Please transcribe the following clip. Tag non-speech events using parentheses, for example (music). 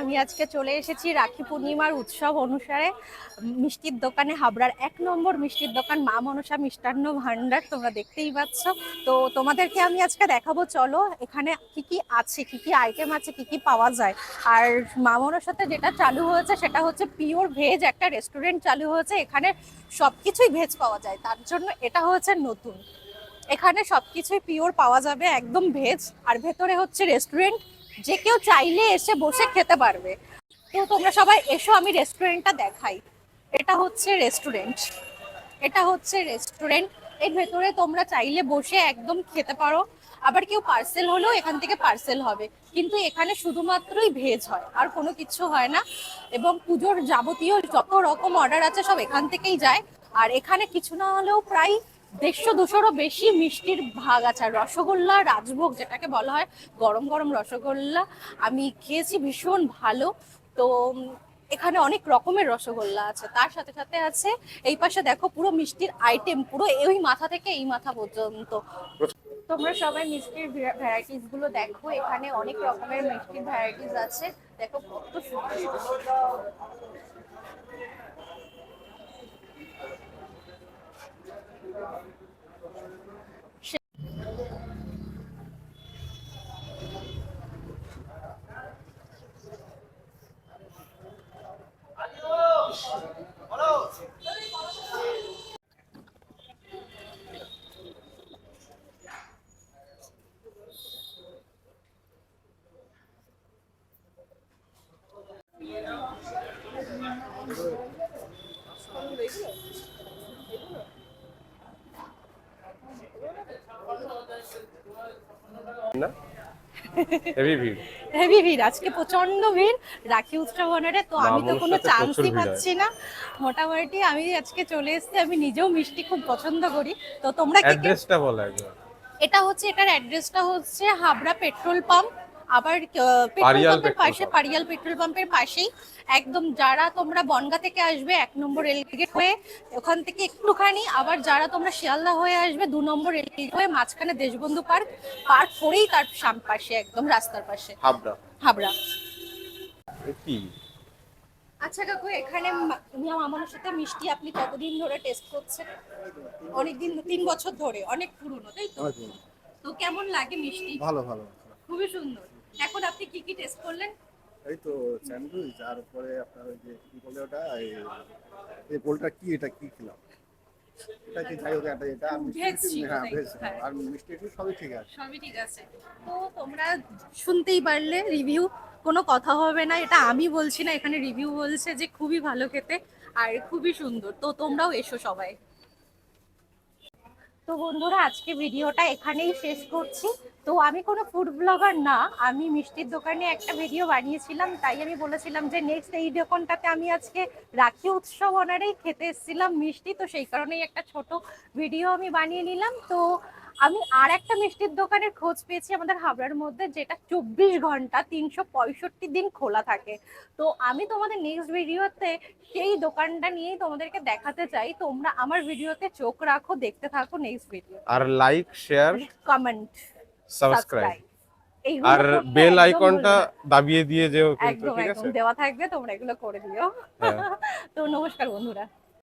আমি আজকে চলে এসেছি রাখি পূর্ণিমার উৎসব অনুসারে মিষ্টির দোকানে হাবড়ার এক নম্বর মিষ্টির দোকান, মা মনসা মিষ্টান্ন ভান্ডার তোমরা দেখতেই পাচ্ছ। তো তোমাদেরকে আমি আজকে দেখাবো, চলো এখানে কি কি আছে, কি কি আইটেম আছে, কি কি পাওয়া যায়। আর মা মনসাতে যেটা চালু হয়েছে সেটা হচ্ছে পিওর ভেজ একটা রেস্টুরেন্ট চালু হয়েছে, এখানে সব কিছুই ভেজ পাওয়া যায়। তার জন্য এটা হচ্ছে নতুন। এখানে সব কিছুই পিওর পাওয়া যাবে, একদম ভেজ আর ভেতরে হচ্ছে রেস্টুরেন্ট যে কেউ চাইলে এসে বসে খেতে পারবে। তো তোমরা সবাই এসো, আমি রেস্টুরেন্টটা দেখাই। এটা হচ্ছে রেস্টুরেন্ট এটা হচ্ছে রেস্টুরেন্টের ভেতরে তোমরা চাইলে বসে একদম খেতে পারো। আবার কেউ পার্সেল হলেও এখান থেকে পার্সেল হবে। কিন্তু এখানে শুধুমাত্রই ভেজ হয়, আর কোনো কিছু হয় না। এবং পুজোর যাবতীয় যত রকম অর্ডার আছে সব এখান থেকেই যায়। আর এখানে কিছু না হলেও প্রায় দেড়শো দুশোরও বেশি মিষ্টির ভাগ আছে। আর রসগোল্লা, রাজভোগ যেটাকে বলা হয়, গরম গরম রসগোল্লা, আমি খেয়েছি, ভীষণ ভালো। তো এখানে অনেক রকমের রসগোল্লা আছে। তার সাথে সাথে আছে, এই পাশে দেখো পুরো মিষ্টির আইটেম পুরো এই মাথা থেকে এই মাথা পর্যন্ত। তোমরা সবাই মিষ্টির ভ্যারাইটিসগুলো দেখো। এখানে অনেক রকমের মিষ্টির ভ্যারাইটিস আছে। দেখো কত সুন্দর। না? হেভি ভিড়। হেভি ভিড় আজকে প্রচণ্ড ভিড় রাখি উৎসব অনারে তো আমি তো কোনো চান্সই পাচ্ছি না। মোটামুটি আমি আজকে চলে এসেছি আমি নিজেও মিষ্টি খুব পছন্দ করি। তো তোমরা কি কি- অ্যাড্রেসটা বলো এটা হচ্ছে এটার অ্যাড্রেসটা হচ্ছে হাবড়া পেট্রোল পাম্প। আবার পেট্রোল পাম্পের পাশে। পারিয়াল পেট্রোল পাম্পের পাশেই। একদম যারা তোমরা বনগা থেকে আসবে এক নম্বর রেলগেট হয়ে ওখান থেকে একটুখানি আবার যারা তোমরা শিয়ালদা হয়ে আসবে দু নম্বর রেলগেট হয়ে মাঝখানে দেশবন্ধু পার্ক পার্ক করেই তার সাম পাশে একদম রাস্তার পাশে। হাবড়া। হাবড়া। আচ্ছা কাকু এখানে মিয়া মামানোর সাথে মিষ্টি আপনি কতদিন ধরে টেস্ট করছেন? অনেক দিন তিন বছর ধরে অনেক পুরনো তাই তো? তো কেমন লাগে মিষ্টি? ভালো ভালো। খুবই সুন্দর। এখন আপনি কি কি টেস্ট করলেন? এই তো স্যান্ডউইচ আর পরে আপনার ওই যে কি বলে ওটা এই এই কি এটা কি খেলাম? এটা কি যাই হোক এটা এটা হ্যাঁ ভেজ হ্যাঁ। আর মিষ্টি সবই ঠিক আছে। সবই ঠিক আছে। তো তোমরা শুনতেই পারলে রিভিউ কোনো কথা হবে না এটা আমি বলছি না এখানে রিভিউ বলছে যে খুবই ভালো খেতে আর খুবই সুন্দর। তো তোমরাও এসো সবাই। তো বন্ধুরা, আজকে ভিডিওটা এখানেই শেষ করছি। তো আমি কোনো ফুড ব্লগার না, আমি মিষ্টির দোকানে একটা ভিডিও বানিয়েছিলাম, তাই আমি বলেছিলাম যে নেক্সট এই দোকানটাতে আমি আজকে রাখি উৎসব অনারেই খেতে এসেছিলাম মিষ্টি, তো সেই কারণেই একটা ছোট ভিডিও আমি বানিয়ে নিলাম। তো আমি আর একটা মিষ্টির দোকানের খোঁজ পেয়েছি আমাদের হাবড়ার মধ্যে যেটা চব্বিশ ঘণ্টা তিনশো পঁয়ষট্টি দিন খোলা থাকে। তো আমি তোমাদের নেক্সট ভিডিওতে সেই দোকানটা নিয়েই তোমাদেরকে দেখাতে চাই। তোমরা আমার ভিডিওতে চোখ রাখো দেখতে থাকো নেক্সট ভিডিও আর লাইক শেয়ার কমেন্ট সাবস্ক্রাইব আর বেল আইকনটা দাবিয়ে দিয়ে যেও কিন্তু একদম ঠিক একদম। দেওয়া থাকবে তোমরা এগুলো করে দিও। হ্যাঁ। (laughs) তো নমস্কার বন্ধুরা।